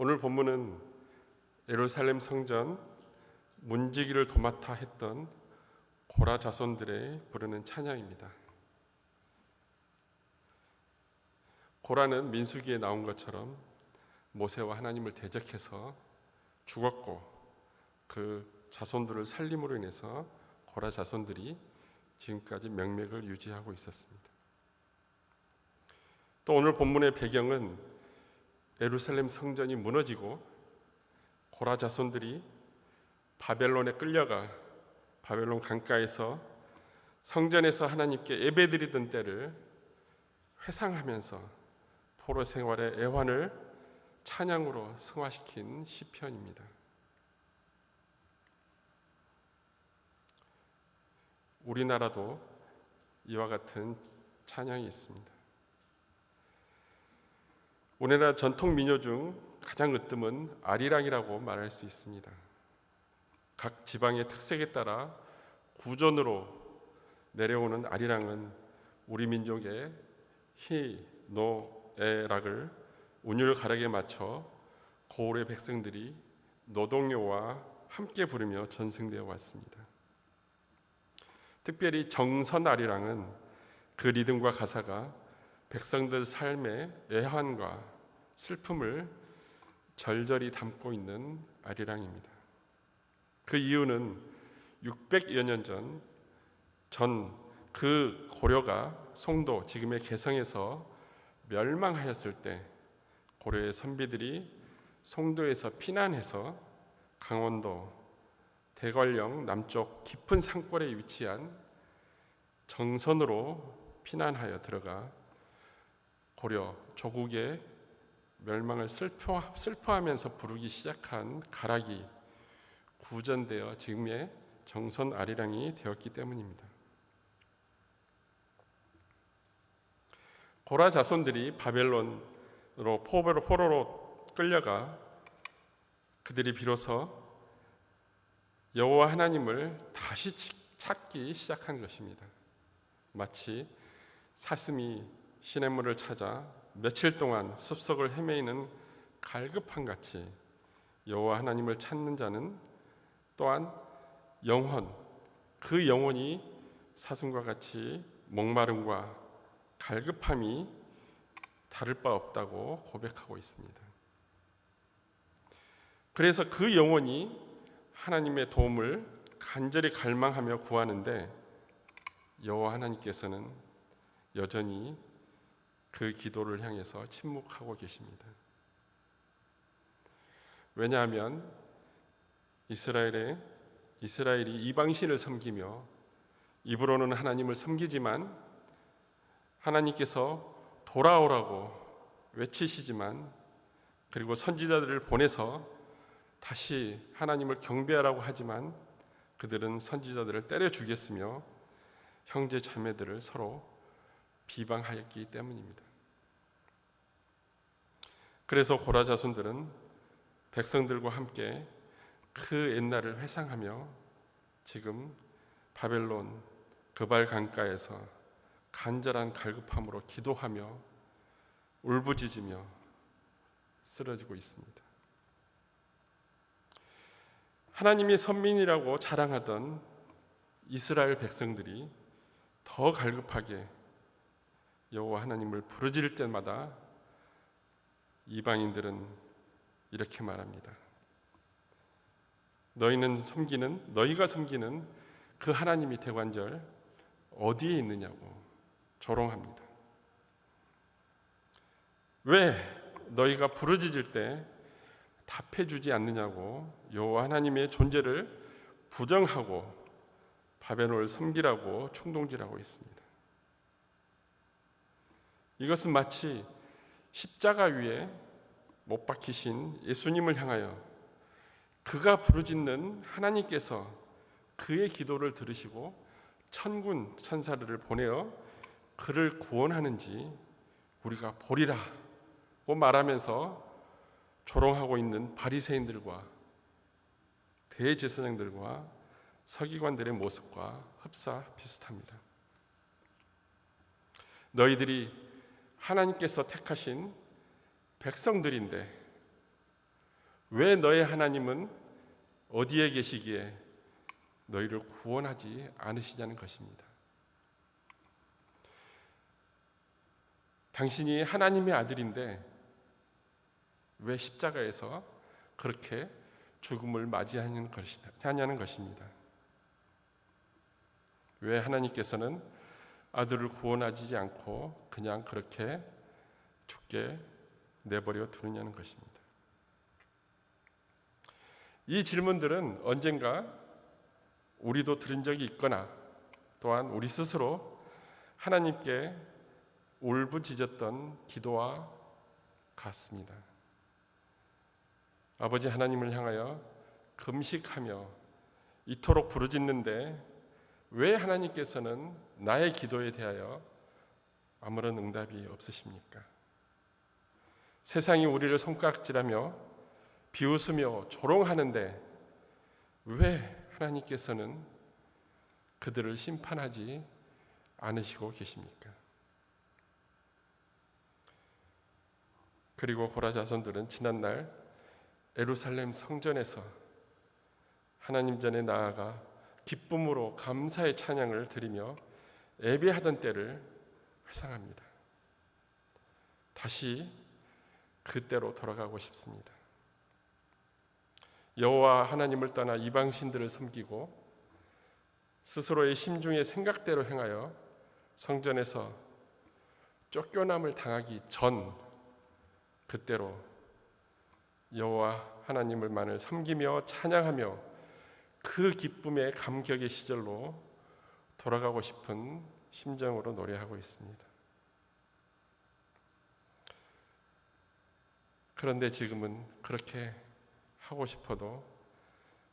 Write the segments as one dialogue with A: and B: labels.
A: 오늘 본문은 예루살렘 성전 문지기를 도맡아 했던 고라 자손들의 부르는 찬양입니다. 고라는 민수기에 나온 것처럼 모세와 하나님을 대적해서 죽었고 그 자손들을 살림으로 인해서 고라 자손들이 지금까지 명맥을 유지하고 있었습니다. 또 오늘 본문의 배경은 예루살렘 성전이 무너지고 고라 자손들이 바벨론에 끌려가 바벨론 강가에서 성전에서 하나님께 예배드리던 때를 회상하면서 포로 생활의 애환을 찬양으로 승화시킨 시편입니다. 우리나라도 이와 같은 찬양이 있습니다. 우리나라 전통 민요 중 가장 으뜸은 아리랑이라고 말할 수 있습니다. 각 지방의 특색에 따라 구전으로 내려오는 아리랑은 우리 민족의 희, 노, 에락을 운율 가락에 맞춰 고을의 백성들이 노동요와 함께 부르며 전승되어 왔습니다. 특별히 정선 아리랑은 그 리듬과 가사가 백성들 삶의 애환과 슬픔을 절절히 담고 있는 아리랑입니다. 그 이유는 600여 년 전 전 그 고려가 송도 지금의 개성에서 멸망하였을 때 고려의 선비들이 송도에서 피난해서 강원도 대관령 남쪽 깊은 산골에 위치한 정선으로 피난하여 들어가 고려 조국의 멸망을 슬퍼, 슬퍼하면서 부르기 시작한 가락이 구전되어 지금의 정선 아리랑이 되었기 때문입니다. 고라 자손들이 바벨론으로 포로로, 포로로 끌려가 그들이 비로소 여호와 하나님을 다시 찾기 시작한 것입니다. 마치 사슴이 시냇물을 찾아 며칠 동안 숲속을 헤매이는 갈급한 같이 여호와 하나님을 찾는 자는 또한 영혼 그 영혼이 사슴과 같이 목마름과 갈급함이 다를 바 없다고 고백하고 있습니다. 그래서 그 영혼이 하나님의 도움을 간절히 갈망하며 구하는데 여호와 하나님께서는 여전히 그 기도를 향해서 침묵하고 계십니다. 왜냐하면 이스라엘의 이스라엘이 이방신을 섬기며 입으로는 하나님을 섬기지만 하나님께서 돌아오라고 외치시지만 그리고 선지자들을 보내서 다시 하나님을 경배하라고 하지만 그들은 선지자들을 때려 죽였으며 형제 자매들을 서로 비방하였기 때문입니다. 그래서 고라 자손들은 백성들과 함께 그 옛날을 회상하며 지금 바벨론 그발 강가에서 간절한 갈급함으로 기도하며 울부짖으며 쓰러지고 있습니다. 하나님이 선민이라고 자랑하던 이스라엘 백성들이 더 갈급하게 여호와 하나님을 부르짖을 때마다 이방인들은 이렇게 말합니다. 너희는 섬기는 너희가 섬기는 그 하나님이 대관절 어디에 있느냐고 조롱합니다. 왜 너희가 부르짖을 때 답해 주지 않느냐고 여호와 하나님의 존재를 부정하고 바벨론을 섬기라고 충동질하고 있습니다. 이것은 마치 십자가 위에 못 박히신 예수님을 향하여 그가 부르짖는 하나님께서 그의 기도를 들으시고 천군 천사들을 보내어 그를 구원하는지 우리가 보리라고 말하면서 조롱하고 있는 바리새인들과 대제사장들과 서기관들의 모습과 흡사 비슷합니다. 너희들이 하나님께서 택하신 백성들인데 왜 너의 하나님은 어디에 계시기에 너희를 구원하지 않으시냐는 것입니다. 당신이 하나님의 아들인데 왜 십자가에서 그렇게 죽음을 맞이하냐는 것입니다. 왜 하나님께서는 아들을 구원하지 않고 그냥 그렇게 죽게 내버려 두느냐는 것입니다. 이 질문들은 언젠가 우리도 들은 적이 있거나 또한 우리 스스로 하나님께 울부짖었던 기도와 같습니다. 아버지 하나님을 향하여 금식하며 이토록 부르짖는데 왜 하나님께서는 나의 기도에 대하여 아무런 응답이 없으십니까? 세상이 우리를 손가락질하며 비웃으며 조롱하는데 왜 하나님께서는 그들을 심판하지 않으시고 계십니까? 그리고 고라 자손들은 지난날 에루살렘 성전에서 하나님 전에 나아가 기쁨으로 감사의 찬양을 드리며 예배하던 때를 회상합니다. 다시 그때로 돌아가고 싶습니다. 여호와 하나님을 떠나 이방 신들을 섬기고 스스로의 심중의 생각대로 행하여 성전에서 쫓겨남을 당하기 전 그때로 여호와 하나님을만을 섬기며 찬양하며 그 기쁨의 감격의 시절로 돌아가고 싶은 심정으로 노래하고 있습니다. 그런데 지금은 그렇게 하고 싶어도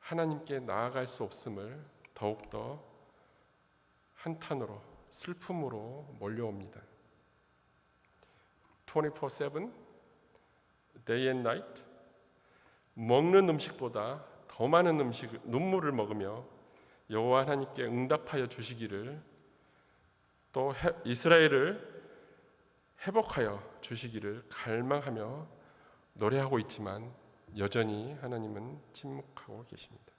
A: 하나님께 나아갈 수 없음을 더욱더 한탄으로 슬픔으로 몰려옵니다. 24/7 day and night 먹는 음식보다 더 많은 음식 눈물을 먹으며 여호와 하나님께 응답하여 주시기를 또 해- 이스라엘을 회복하여 주시기를 갈망하며 노래하고 있지만 여전히 하나님은 침묵하고 계십니다.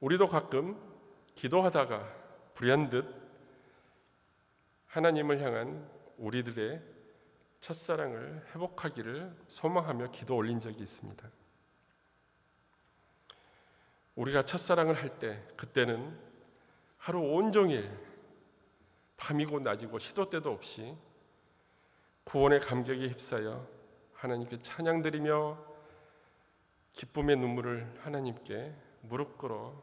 A: 우리도 가끔 기도하다가 불현듯 하나님을 향한 우리들의 첫사랑을 회복하기를 소망하며 기도 올린 적이 있습니다. 우리가 첫사랑을 할 때 그때는 하루 온종일 밤이고 낮이고 시도 때도 없이 구원의 감격에 휩싸여 하나님께 찬양드리며 기쁨의 눈물을 하나님께 무릎 꿇어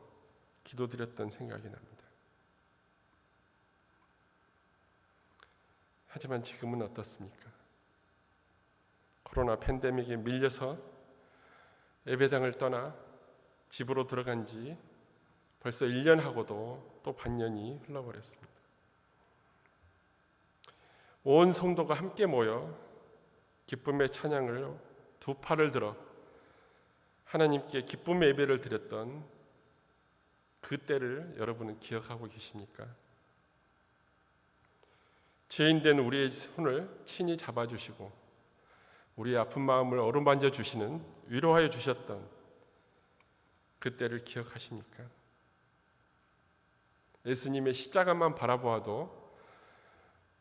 A: 기도드렸던 생각이 납니다. 하지만 지금은 어떻습니까? 코로나 팬데믹에 밀려서 예배당을 떠나 집으로 들어간 지 벌써 1년 하고도 또 반년이 흘러버렸습니다. 온 성도가 함께 모여 기쁨의 찬양을 두 팔을 들어 하나님께 기쁨의 예배를 드렸던 그때를 여러분은 기억하고 계십니까? 죄인 된 우리의 손을 친히 잡아주시고 우리의 아픈 마음을 어루만져 주시는 위로하여 주셨던 그때를 기억하십니까? 예수님의 십자가만 바라보아도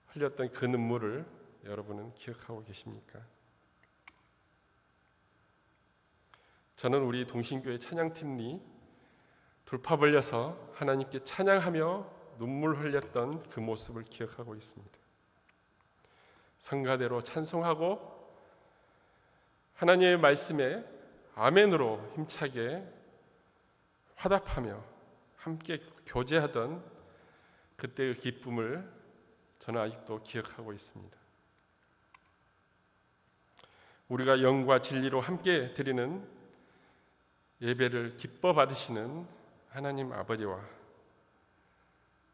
A: 흘렸던 그 눈물을 여러분은 기억하고 계십니까? 저는 우리 동신교회 찬양팀이 돌파 벌려서 하나님께 찬양하며 눈물 흘렸던 그 모습을 기억하고 있습니다. 성가대로 찬송하고 하나님의 말씀에 아멘으로 힘차게 화답하며 함께 교제하던 그때의 기쁨을 저는 아직도 기억하고 있습니다. 우리가 영과 진리로 함께 드리는 예배를 기뻐 받으시는 하나님 아버지와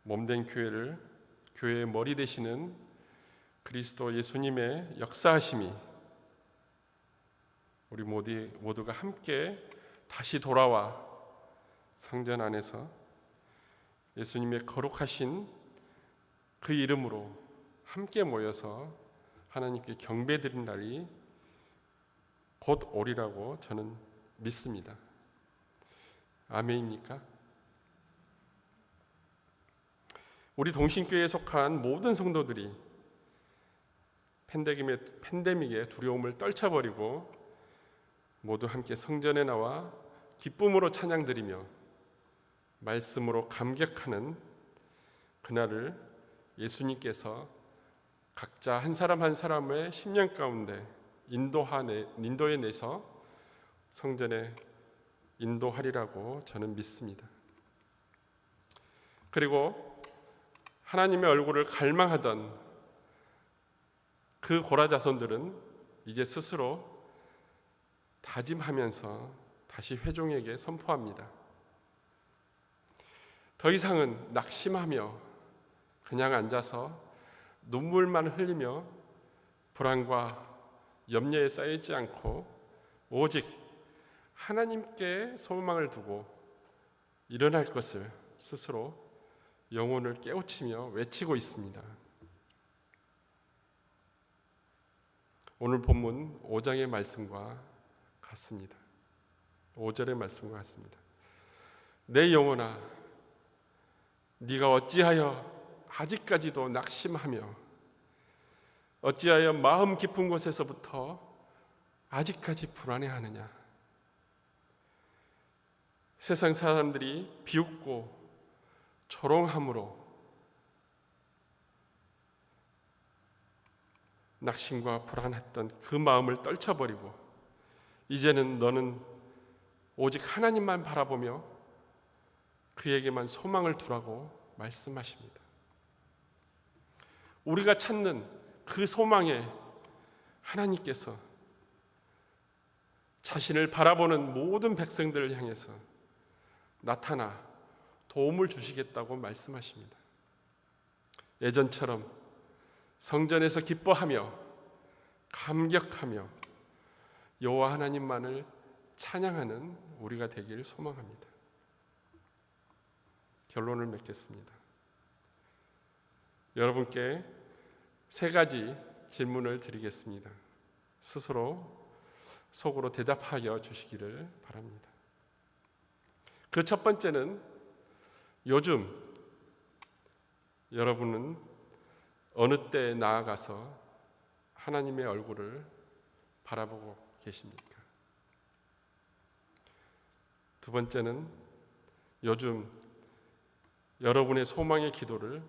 A: 몸된 교회를 교회의 머리 되시는 그리스도 예수님의 역사하심이 우리 모두 모두가 함께 다시 돌아와 성전 안에서 예수님의 거룩하신 그 이름으로 함께 모여서 하나님께 경배드린 날이 곧 오리라고 저는 믿습니다. 아멘입니까? 우리 동신교회에 속한 모든 성도들이 팬데믹의, 팬데믹의 두려움을 떨쳐버리고 모두 함께 성전에 나와 기쁨으로 찬양드리며 말씀으로 감격하는 그날을 예수님께서 각자 한 사람 한 사람의 심령 가운데 인도하내, 인도해 내서 성전에 인도하리라고 저는 믿습니다. 그리고 하나님의 얼굴을 갈망하던 그 고라 자손들은 이제 스스로 다짐하면서 다시 회종에게 선포합니다. 더 이상은 낙심하며 그냥 앉아서 눈물만 흘리며 불안과 염려에 쌓이지 않고 오직 하나님께 소망을 두고 일어날 것을 스스로 영혼을 깨우치며 외치고 있습니다. 오늘 본문 5장의 말씀과 같습니다. 5절의 말씀과 같습니다. 내 영혼아 네가 어찌하여 아직까지도 낙심하며 어찌하여 마음 깊은 곳에서부터 아직까지 불안해하느냐? 세상 사람들이 비웃고 조롱함으로 낙심과 불안했던 그 마음을 떨쳐버리고 이제는 너는 오직 하나님만 바라보며 그에게만 소망을 두라고 말씀하십니다. 우리가 찾는 그 소망에 하나님께서 자신을 바라보는 모든 백성들을 향해서 나타나 도움을 주시겠다고 말씀하십니다. 예전처럼 성전에서 기뻐하며 감격하며 여호와 하나님만을 찬양하는 우리가 되길 소망합니다. 결론을 맺겠습니다. 여러분께 세 가지 질문을 드리겠습니다. 스스로 속으로 대답하여 주시기를 바랍니다. 그 첫 번째는 요즘 여러분은 어느 때 나아가서 하나님의 얼굴을 바라보고 계십니까? 두 번째는 요즘 여러분의 소망의 기도를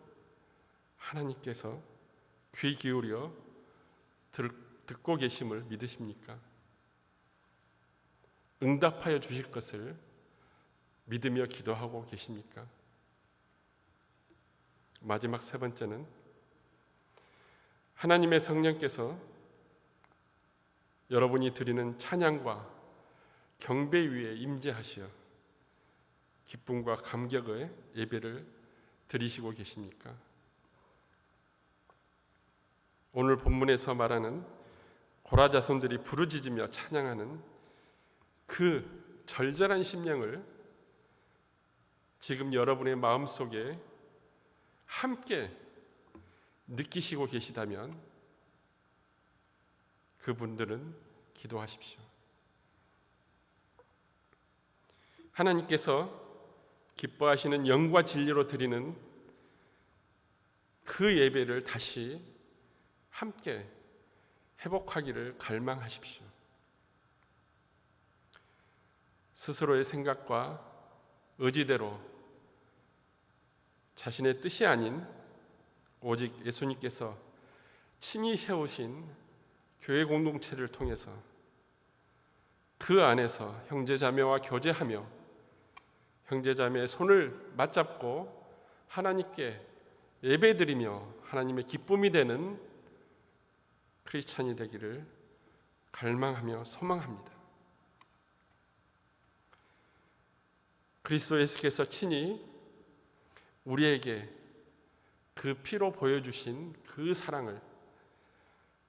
A: 하나님께서 귀 기울여 듣고 계심을 믿으십니까? 응답하여 주실 것을 믿으며 기도하고 계십니까? 마지막 세 번째는 하나님의 성령께서 여러분이 드리는 찬양과 경배 위에 임재하시어 기쁨과 감격의 예배를 드리시고 계십니까? 오늘 본문에서 말하는 고라 자손들이 부르짖으며 찬양하는 그 절절한 심령을 지금 여러분의 마음속에 함께 느끼시고 계시다면 그분들은 기도하십시오. 하나님께서 기뻐하시는 영과 진리로 드리는 그 예배를 다시 함께 회복하기를 갈망하십시오. 스스로의 생각과 의지대로 자신의 뜻이 아닌 오직 예수님께서 친히 세우신 교회 공동체를 통해서 그 안에서 형제 자매와 교제하며 형제 자매의 손을 맞잡고 하나님께 예배드리며 하나님의 기쁨이 되는 크리스찬이 되기를 갈망하며 소망합니다. 그리스도 예수께서 친히 우리에게 그 피로 보여주신 그 사랑을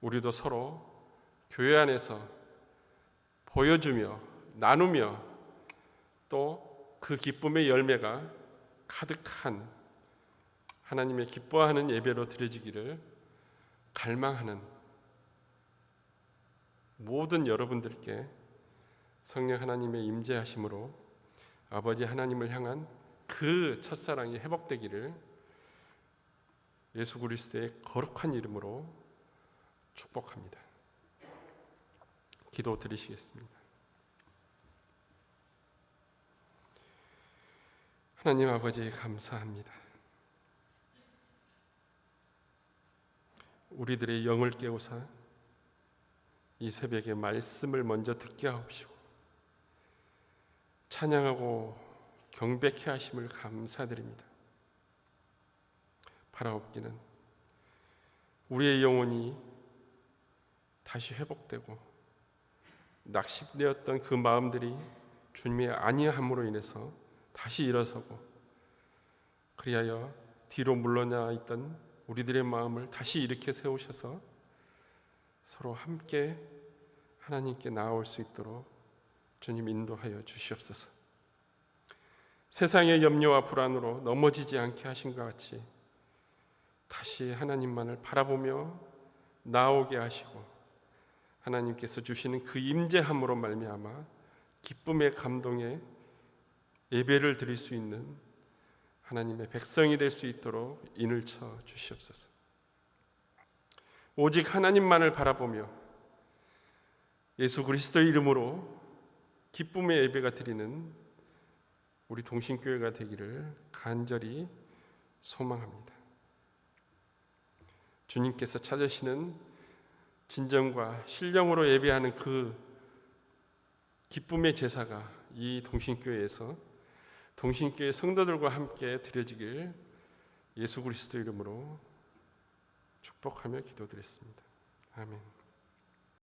A: 우리도 서로 교회 안에서 보여주며 나누며 또 그 기쁨의 열매가 가득한 하나님의 기뻐하는 예배로 드려지기를 갈망하는 모든 여러분들께 성령 하나님의 임재하심으로 아버지 하나님을 향한 그 첫사랑이 회복되기를 예수 그리스도의 거룩한 이름으로 축복합니다. 기도 드리시겠습니다. 하나님 아버지 감사합니다. 우리들의 영을 깨우사 이 새벽에 말씀을 먼저 듣게 하옵시고 찬양하고 경배케 하심을 감사드립니다. 바라옵기는 우리의 영혼이 다시 회복되고 낙심되었던 그 마음들이 주님의 아니함으로 인해서 다시 일어서고 그리하여 뒤로 물러나 있던 우리들의 마음을 다시 일으켜 세우셔서 서로 함께 하나님께 나아올 수 있도록 주님 인도하여 주시옵소서. 세상의 염려와 불안으로 넘어지지 않게 하신 것 같이 다시 하나님만을 바라보며 나오게 하시고 하나님께서 주시는 그 임재함으로 말미암아 기쁨의 감동에 예배를 드릴 수 있는 하나님의 백성이 될 수 있도록 인을 쳐 주시옵소서. 오직 하나님만을 바라보며 예수 그리스도의 이름으로 기쁨의 예배가 드리는 우리 동신교회가 되기를 간절히 소망합니다. 주님께서 찾으시는 진정과 신령으로 예배하는 그 기쁨의 제사가 이 동신교회에서 동신교회 성도들과 함께 드려지길 예수 그리스도 이름으로 축복하며 기도드렸습니다. 아멘.